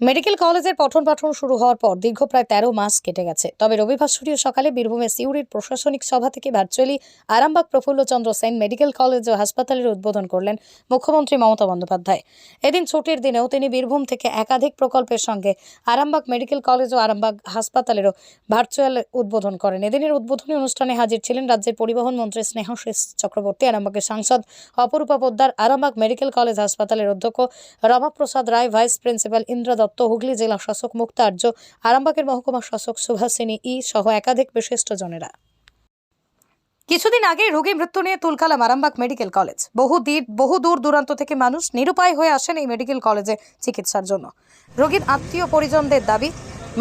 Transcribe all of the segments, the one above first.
Medical কলেজের পঠন পাঠন শুরু হওয়ার পর দীর্ঘ প্রায় তেরো মাস কেটে গেছে। তবে রবিবার সূর্য সকালে বীরভূমের সিউড়ির প্রশাসনিক সভা থেকে virtually Arambagh Prafullachandra Sen medical college ও হাসপাতালের উদ্বোধন করলেন মুখ্যমন্ত্রী মমতা বন্দ্যোপাধ্যায়। এদিন ছুটির দিনেও তিনি বীরভূম থেকে একাধিক প্রকল্পের সঙ্গে আরামবাগ মেডিকেল কলেজ ও আরামবাগ হাসপাতালেরও ভার্চুয়াল উদ্বোধন করেন। এদিনের উদ্বোধনী অনুষ্ঠানে হাজির ছিলেন রাজ্যের পরিবহন মন্ত্রী স্নেহাশিস চক্রবর্তী, আরামবাগের সাংসদ অপরূপা পোদ্দার, আরামবাগ মেডিকেল কলেজ হাসপাতালের অধ্যক্ষ রমাপ্রসাদ রায়, ভাইস প্রিন্সিপাল ইন্দ্র দত্ত, হুগলি জেলা শাসক মুক্তা আর্য আরামবাগের মহকুমা শাসক সুভাষিনী ই সহ একাধিক বিশিষ্টজনেরা কিছুদিন আগে রোগী মৃত্যু নিয়ে তুলকালাম আরামবাগ মেডিকেল কলেজ। বহু দূর বহু দূর দূরান্ত থেকে মানুষ নিরুপায় হয়ে আসেন এই মেডিকেল কলেজে চিকিৎসার জন্য। রোগীর আত্মীয় পরিজনদের দাবি,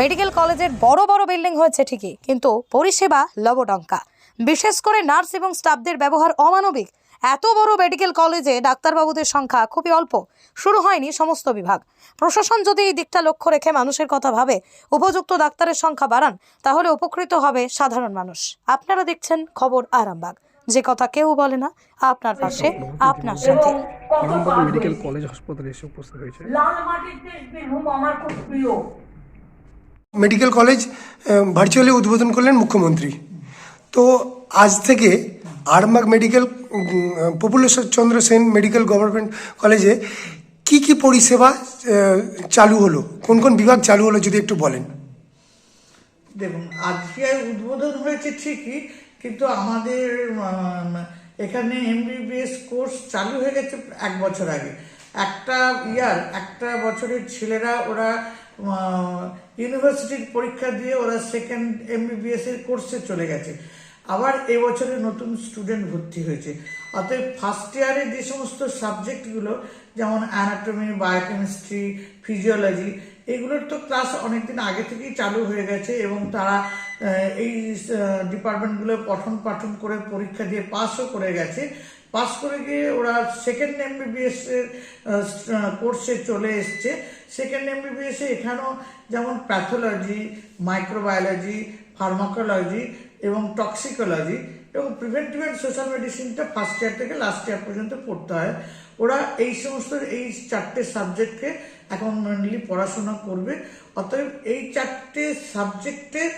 মেডিকেল কলেজের বড় বড় বিল্ডিং হয়েছে ঠিকই, কিন্তু পরিষেবা লবডঙ্কা। বিশেষ করে নার্স এবং স্টাফদের ব্যবহার অমানবিক। এত বড় মেডিকেল কলেজে ডাক্তারবাবুদের সংখ্যা খুবই অল্প। শুরু হয়নি সমস্ত বিভাগ। প্রশাসন যদি এই দিকটা লক্ষ্য রেখে মানুষের কথা ভাবে উপযুক্ত ডাক্তারের সংখ্যা বাড়ান তাহলে উপকৃত হবে সাধারণ মানুষ। আপনারা দেখছেন খবর আরামবাগ। যে কথা কেউ বলে না আপনার পাশে আপনার সাথে। আরামবাগ মেডিকেল কলেজ হাসপাতালে এসে উপস্থিত হয়েছে। লাল মাটির দেশ বীরভূম আমার খুব প্রিয়। মেডিকেল কলেজ ভার্চুয়ালি উদ্বোধন করলেন মুখ্যমন্ত্রী। তো আজ থেকে Arambagh medical Prafulla Chandra Sen medical government কলেজে কি কি পরিষেবা চালু হলো? কোন কোন বিভাগ চালু হলো যদি একটু বলেন? দেখুন, আজকে উদ্বোধন হয়েছে ঠিকই, কিন্তু আমাদের এখানে এমবিবিএস কোর্স চালু হয়ে গেছে এক বছর আগে। একটা ইয়ার, একটা বছরের ছেলেরা ওরা ইউনিভার্সিটির পরীক্ষা দিয়ে ওরা সেকেন্ড এমবিবিএস এর কোর্সে চলে গেছে। আবার এবছরে নতুন স্টুডেন্ট ভর্তি হয়েছে। অতএব ফার্স্ট ইয়ারে যে সমস্ত সাবজেক্টগুলো যেমন অ্যানাটমি বায়োকেমিস্ট্রি ফিজিওলজি এগুলোর তো ক্লাস অনেকদিন আগে থেকেই চালু হয়ে গেছে এবং তারা এই ডিপার্টমেন্টগুলো পঠন পাঠন করে পরীক্ষা দিয়ে পাসও করে গেছে। পাস করে গিয়ে ওরা সেকেন্ড এমবিবিএস এর কোর্সে চলে এসছে। সেকেন্ড এমবিবিএস এখানেও যেমন প্যাথোলজি মাইক্রোবায়োলজি ফার্মাকোলজি এবং টক্সিকোলজি এবং প্রিভেন্টিভ অ্যান্ড সোশ্যাল মেডিসিনটা ফার্স্ট ইয়ার থেকে লাস্ট ইয়ার পর্যন্ত পড়তে হয়। ওরা এই সমস্ত এই চারটে সাবজেক্টকে এখন মেনলি পড়াশোনা করবে। অতএব এই চারটে সাবজেক্টের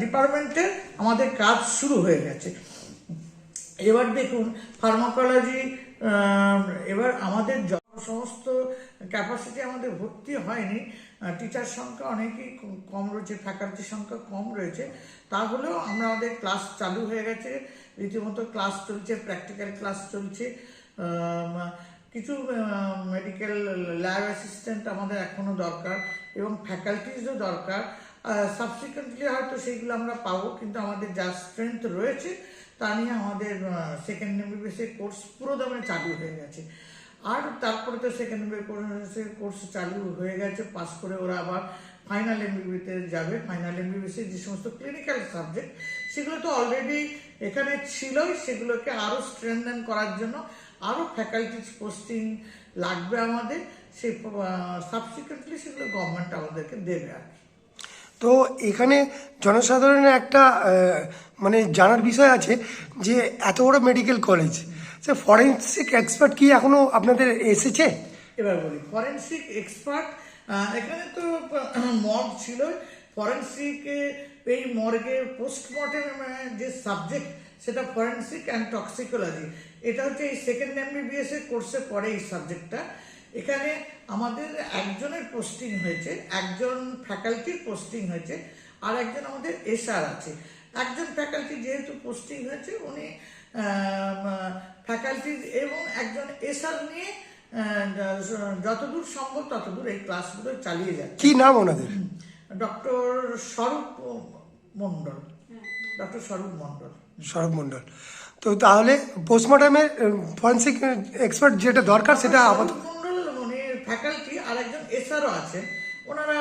ডিপার্টমেন্টের আমাদের কাজ শুরু হয়ে গেছে। এবার দেখুন ফার্মাকোলজি এবার আমাদের সমস্ত ক্যাপাসিটি আমাদের ভর্তি হয়নি। টিচার সংখ্যা অনেকই কম রয়েছে ফ্যাকাল্টি সংখ্যা কম রয়েছে। তাহলেও আমরা আমাদের ক্লাস চালু হয়ে গেছে। রীতিমতো ক্লাস চলছে প্র্যাকটিক্যাল ক্লাস চলছে। কিছু মেডিকেল ল্যাব অ্যাসিস্ট্যান্ট আমাদের এখনও দরকার এবং ফ্যাকাল্টিজও দরকার। সাবসিকুয়েন্টলি হয়তো সেইগুলো আমরা পাবো, কিন্তু আমাদের যা স্ট্রেংথ রয়েছে, তা নিয়ে আমাদের সেকেন্ড এমবিবিএস এর কোর্স পুরো দমে চালু হয়ে গেছে। আর তারপরে তো সেকেন্ড এর কোর্স চালু হয়ে গেছে পাস করে ওরা আবার ফাইনাল এমবিবিতে যাবে। ফাইনাল এমবিবিএস এর যে সমস্ত ক্লিনিক্যাল সাবজেক্ট সেগুলো তো অলরেডি এখানে ছিলই, সেগুলোকে আরও স্ট্রেনদেন করার জন্য আরও ফ্যাকাল্টিজ পোস্টিং লাগবে আমাদের। সে সাবসিকুয়েন্টলি সেগুলো গভর্নমেন্ট আমাদেরকে দেবে আর তো এখানে জনসাধারণের একটা মানে জানার বিষয় আছে যে এত বড় মেডিকেল কলেজ সে ফরেন্সিক এক্সপার্ট কি এখনও আপনাদের এসেছে? এবার বলি ফরেন্সিক এক্সপার্ট এখানে তো মর্গ ছিল। ফরেন্সিক এই মর্গে পোস্টমর্টেম যে সাবজেক্ট সেটা ফরেন্সিক অ্যান্ড টক্সিকোলজি এটা হচ্ছে এই সেকেন্ড এমবিবিএস এর কোর্সে পড়ে এই সাবজেক্টটা এখানে আমাদের একজনের পোস্টিং হয়েছে, একজন ফ্যাকাল্টির পোস্টিং হয়েছে, আর একজন আমাদের এসআর আছে। একজন ফ্যাকাল্টি যেহেতু পোস্টিং হয়েছে উনি ফ্যাকাল্টি এবং একজন এসআর নিয়ে যতদূর সম্ভব ততদূর এই ক্লাসগুলো চালিয়ে যাচ্ছে। কি নাম ওনাদের? ডক্টর স্বরূপ মণ্ডল। ডক্টর স্বরূপ মণ্ডল। স্বরূপ মণ্ডল। তো তাহলে পোস্টমর্টমের ফরেন্সিক এক্সপার্ট যেটা দরকার সেটা আপাতত মণ্ডল উনি ফ্যাকাল্টি আর একজন এসআরও আছেন। ওনারা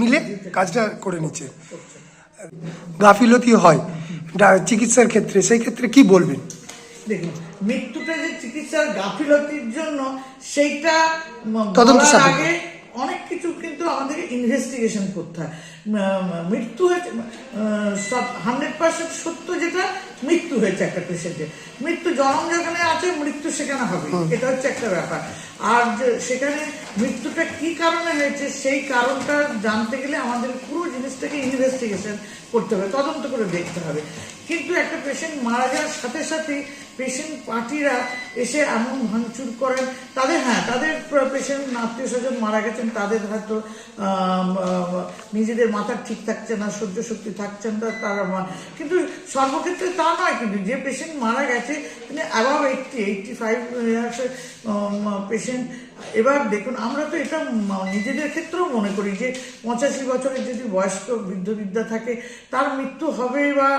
মিলে কাজটা করে নিচ্ছে। গাফিলতি হয়। চিকিৎসার ক্ষেত্রে। সেই ক্ষেত্রে কি বলবেন? দেখুন মৃত্যুটা যে চিকিৎসার গাফিলতির জন্য সেইটা তদন্ত আগে অনেক কিছু কিন্তু আমাদেরকে ইনভেস্টিগেশন করতে হয়। মৃত্যু হয়েছে সব হান্ড্রেড পার্সেন্ট সত্য যেটা মৃত্যু হয়েছে একটা পেশেন্টের মৃত্যু জন্ম যেখানে আছে মৃত্যু সেখানে হবে। এটা হচ্ছে একটা ব্যাপার। আর সেখানে মৃত্যুটা কি কারণে হয়েছে সেই কারণটা জানতে গেলে আমাদের পুরো জিনিসটাকে ইনভেস্টিগেশন করতে হবে তদন্ত করে দেখতে হবে। কিন্তু একটা পেশেন্ট মারা যাওয়ার সাথে সাথে পেশেন্ট পার্টিরা এসে এমন ভাঙচুর করেন। তাদের হ্যাঁ তাদের পেশেন্ট আত্মীয় স্বজন মারা গেছেন, তাদের হয়তো নিজেদের মাথা ঠিক থাকছে না, সহ্য শক্তি থাকছে না, তারা কিন্তু সর্বক্ষেত্রে তা নয়, কিন্তু যে পেশেন্ট মারা গেছে, তিনি অ্যাবাভ এইটটি এইটটি ফাইভ ইয়ার্সের পেশেন্ট। এবার দেখুন, আমরা তো এটা নিজেদের ক্ষেত্রেও মনে করি যে, পঁচাশি বছরের যদি বয়স্ক বৃদ্ধ বিদ্যা থাকে, তার মৃত্যু হবে বা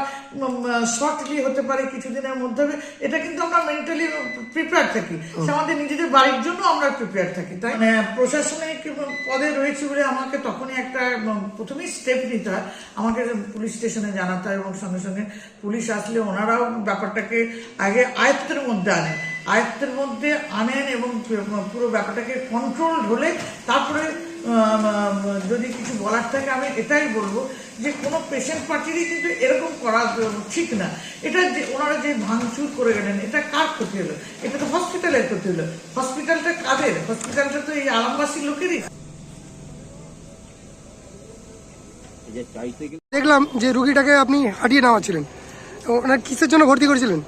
শর্টলি হতে পারে, কিছুদিনের মধ্যে এটা কিন্তু আমরা মেন্টালি প্রিপেয়ার থাকি। সে আমাদের নিজেদের বাড়ির জন্য আমরা প্রিপেয়ার থাকি তাই? মানে প্রশাসনিক পদে রয়েছে বলে আমাকে তখনই একটা প্রথমেই স্টেপ নিতে হয়। আমাকে পুলিশ স্টেশনে জানাতে হয় এবং সঙ্গে সঙ্গে পুলিশ আসলে ওনারাও ব্যাপারটাকে আগে আয়ত্তের মধ্যে আনেন। আয়ত্তের মধ্যে আনেন এবং পুরো ব্যাপারটাকে কন্ট্রোল হলে তারপরে যদি কিছু বলার থাকে, আমি এটাই বলব যে কোনো পেশেন্ট পার্টিরই কিন্তু এরকম করা ঠিক না। এটা যে ওনারা যে ভাঙচুর করে গেলেন, এটা কার ক্ষতি হলো? এটা তো হসপিটালের ক্ষতি হলো। হসপিটালটা কাদের? হসপিটালটা তো এই আরামবাসীর লোকেরই। দেখলাম যে রুগীটাকে আপনি হাঁটিয়ে নেওয়াছিলেন ওনার কিসের জন্য ভর্তি করেছিলেন?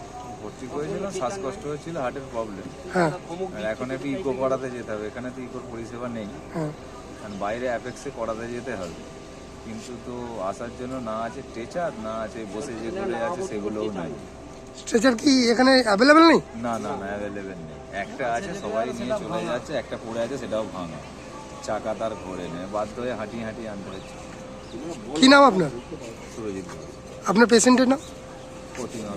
ভর্তি করেছিলাম শ্বাসকষ্ট হয়েছিল হার্টের প্রবলেম হ্যাঁ। আর এখন একটু ইকো করাতে যেতে হবে এখানে তো ইকোর পরিষেবা নেই। হ্যাঁ। কারণ বাইরে অ্যাপেক্সে করাতে যেতে হবে। কিন্তু তো আসার জন্য না আছে স্ট্রেচার না আছে বসে যে যেগুলো আছে সেগুলোও নাই। স্ট্রেচার কি এখানে অ্যাভেলেবেল নেই? না না না অ্যাভেলেবেল নেই। একটা আছে সবাই নিয়ে চলে যাচ্ছে একটা পড়ে আছে সেটাও ভাঙা। চাকা তার ঘোরে নেই বাধ্য হয়ে হাঁটিয়ে হাঁটিয়ে আনতে হচ্ছে। কি নাম আপনার? সুরজিৎ আপনার পেশেন্টের নাম? প্রতিমা।